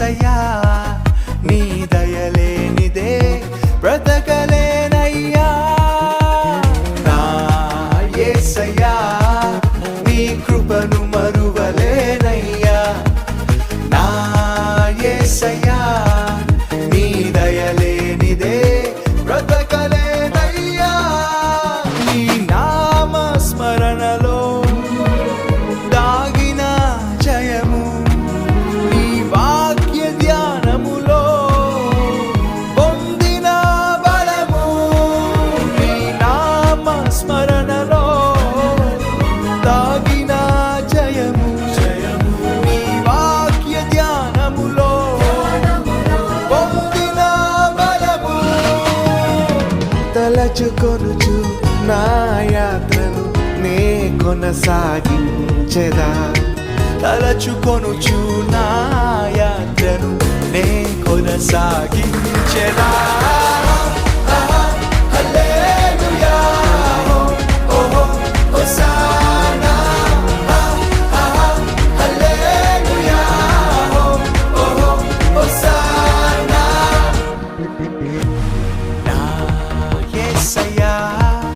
ఏసయ్యా నీ దయలే పొందిన బలము తలచుకొనుచు నా యాత్రను నే కొనసాగించెదా. తలచుకొనుచు నా యాత్రను నే కొనసాగి